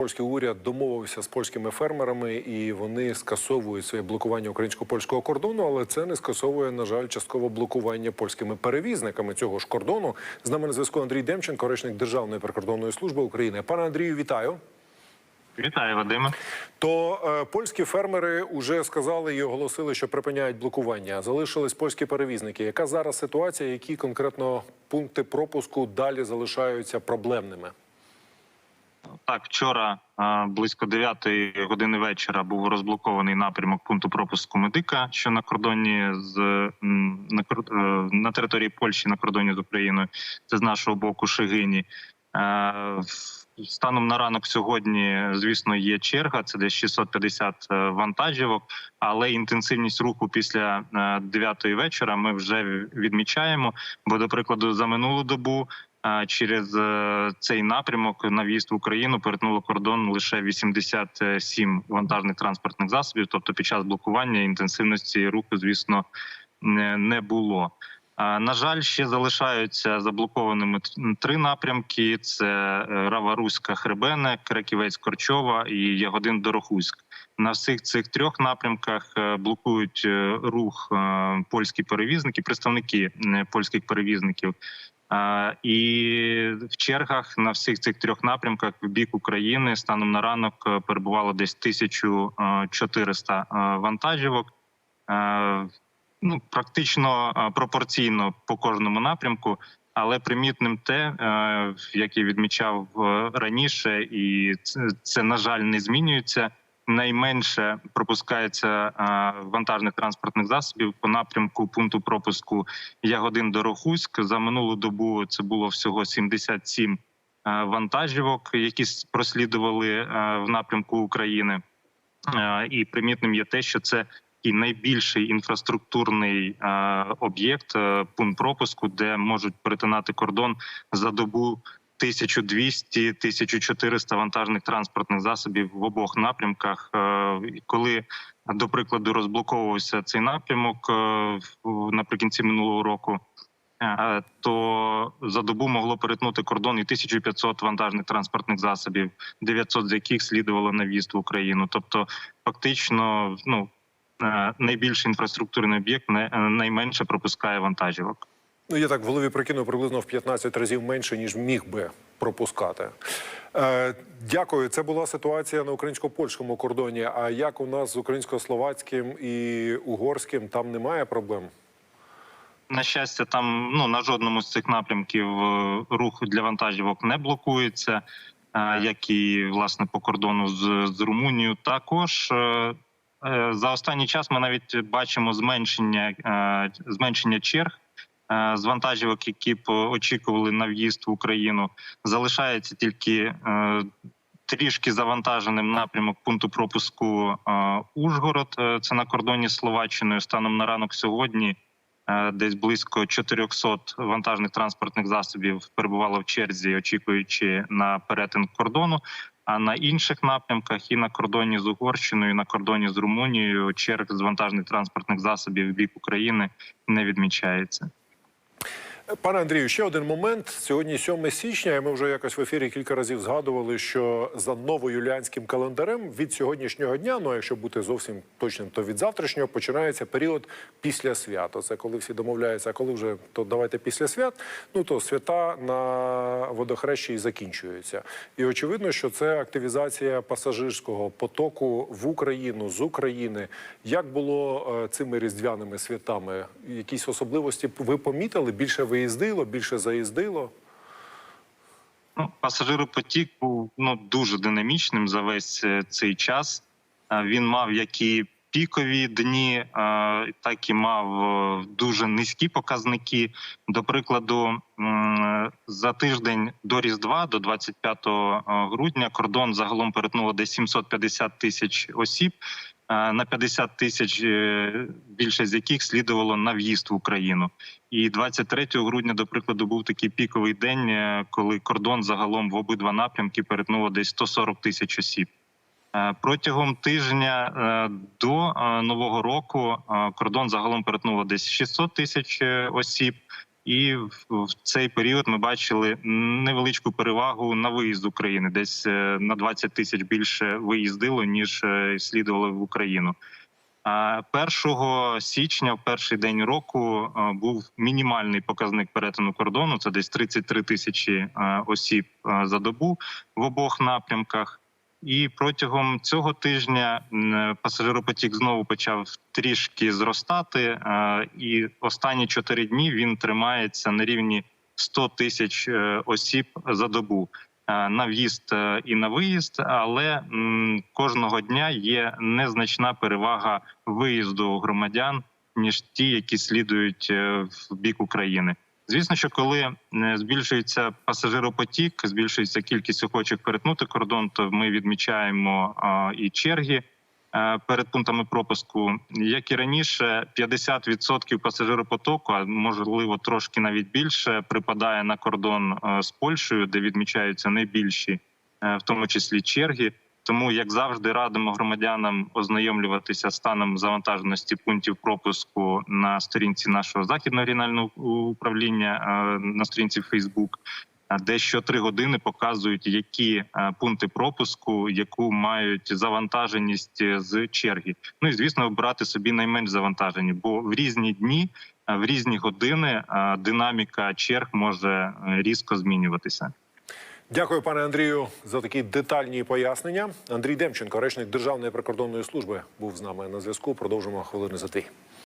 Польський уряд домовився з польськими фермерами, і вони скасовують своє блокування українсько-польського кордону, але це не скасовує, на жаль, частково блокування польськими перевізниками цього ж кордону. З нами на зв'язку Андрій Демченко, речник Державної прикордонної служби України. Пане Андрію, вітаю. Вітаю, Вадиме. То е, польські фермери вже сказали і оголосили, що припиняють блокування. Залишились польські перевізники. Яка зараз ситуація? Які конкретно пункти пропуску далі залишаються проблемними? Так, вчора близько 9 години вечора був розблокований напрямок пункту пропуску медика, що на кордоні з на, е, на території Польщі на кордоні з Україною. Це з нашого боку Шегині. Е, Станом на ранок сьогодні, звісно, є черга. Це десь 650 е, вантажівок, але інтенсивність руху після 9 вечора ми вже відмічаємо. Бо, до прикладу, за минулу добу через е, цей напрямок на в'їзд в Україну перетнуло кордон лише 87 вантажних транспортних засобів. Тобто, під час блокування інтенсивності руху, звісно, не, було. На жаль, ще залишаються заблокованими три напрямки: це е, Рава-Руська, Хребене, Краківець, Корчова і Ягодин Дорохуськ. На всіх цих трьох напрямках е, блокують рух польські перевізники, представники польських перевізників. І в чергах на всіх цих трьох напрямках в бік України станом на ранок е, перебувало десь 1400 е, вантажівок. Е, Ну, практично пропорційно по кожному напрямку, але примітним те, як я відмічав раніше, і це на жаль не змінюється. Найменше пропускається е, вантажних транспортних засобів по напрямку пункту пропуску Ягодин Дорохуськ. За минулу добу це було всього 77 е, вантажівок, які прослідували е, в напрямку України. І примітним є те, що це і найбільший інфраструктурний об'єкт, пункт пропуску, де можуть перетинати кордон за добу 1200-1400 вантажних транспортних засобів в обох напрямках. Е, Коли до прикладу розблоковувався цей напрямок е, наприкінці минулого року. е, То за добу могло перетнути кордон і 1500 вантажних транспортних засобів, 900 з яких слідувало на в'їзд в Україну. Тобто, фактично, ну найбільший інфраструктурний об'єкт найменше пропускає вантажівок. Ну, я так в голові прикинув приблизно в 15 разів менше, ніж міг би пропускати. Е, дякую. Це була ситуація на українсько-польському кордоні. А як у нас з українсько-словацьким і угорським там немає проблем? На щастя, там ну на жодному з цих напрямків е, рух для вантажівок не блокується, е, як і власне по кордону з, з Румунією. Також е, за останній час ми навіть бачимо зменшення зменшення черг. Е, З вантажівок, які б очікували на в'їзд в Україну, залишається тільки е, трішки завантаженим напрямок пункту пропуску е, Ужгород. Це на кордоні з Словаччиною. Станом на ранок сьогодні десь близько 400 вантажних транспортних засобів перебувало в черзі, очікуючи на перетин кордону. А на інших напрямках і на кордоні з Угорщиною, і на кордоні з Румунією черг з вантажних транспортних засобів в бік України не відмічається. Пане Андрію, ще один момент. Сьогодні 7 січня, і ми вже якось в ефірі кілька разів згадували, що за новоюліанським календарем від сьогоднішнього дня, ну якщо бути зовсім точним, то від завтрашнього починається період після свята. Це коли всі домовляються, а коли вже то давайте після свят. Ну то свята на водохрещі і закінчуються. І очевидно, що це активізація пасажирського потоку в Україну з України. Як було е, цими різдвяними святами? Якісь особливості ви помітили? Більше виїздило, більше заїздило? Ну, пасажиропотік був ну дуже динамічним за весь е, цей час. Е, Він мав як і пікові дні, е, так і мав дуже низькі показники. До прикладу, за тиждень до Різдва, до 25 грудня, кордон загалом перетнуло десь 750 тисяч осіб. На 50 тисяч е, більше з яких слідувало на в'їзд в Україну. І 23 грудня, до прикладу, був такий піковий день, е, коли кордон загалом в обидва напрямки перетнуло десь 140 тисяч осіб. Е, Протягом тижня до нового року кордон загалом перетнуло десь 600 тисяч осіб. І в, цей період ми бачили невеличку перевагу на виїзд України. Десь е, на 20 тисяч більше виїздило ніж е, слідувало в Україну. А 1 січня, в перший день року, е, був мінімальний показник перетину кордону. Це десь 33 тисячі осіб за добу в обох напрямках. І протягом цього тижня пасажиропотік знову почав трішки зростати. е, І останні чотири дні він тримається на рівні 100 тисяч е, осіб за добу е, на в'їзд і на виїзд. Але кожного дня є незначна перевага виїзду громадян ніж ті, які слідують в бік України. Звісно, що коли е, збільшується пасажиропотік, збільшується кількість охочих перетнути кордон, то ми відмічаємо і черги е, перед пунктами пропуску. Як і раніше, 50% пасажиропотоку, а можливо трошки навіть більше, припадає на кордон е, з Польщею, де відмічаються найбільші, в тому числі черги. Тому, як завжди, радимо громадянам ознайомлюватися станом завантаженості пунктів пропуску на сторінці нашого західного регіонального управління е, на сторінці Фейсбук, де щотри години показують, які е, пункти пропуску, яку мають завантаженість з черги. Ну і звісно, обрати собі найменш завантажені, бо в різні дні, е, в різні години динаміка черг може різко змінюватися. Дякую, пане Андрію, за такі детальні пояснення. Андрій Демченко, речник Державної прикордонної служби, був з нами на зв'язку. Продовжимо хвилини за дві.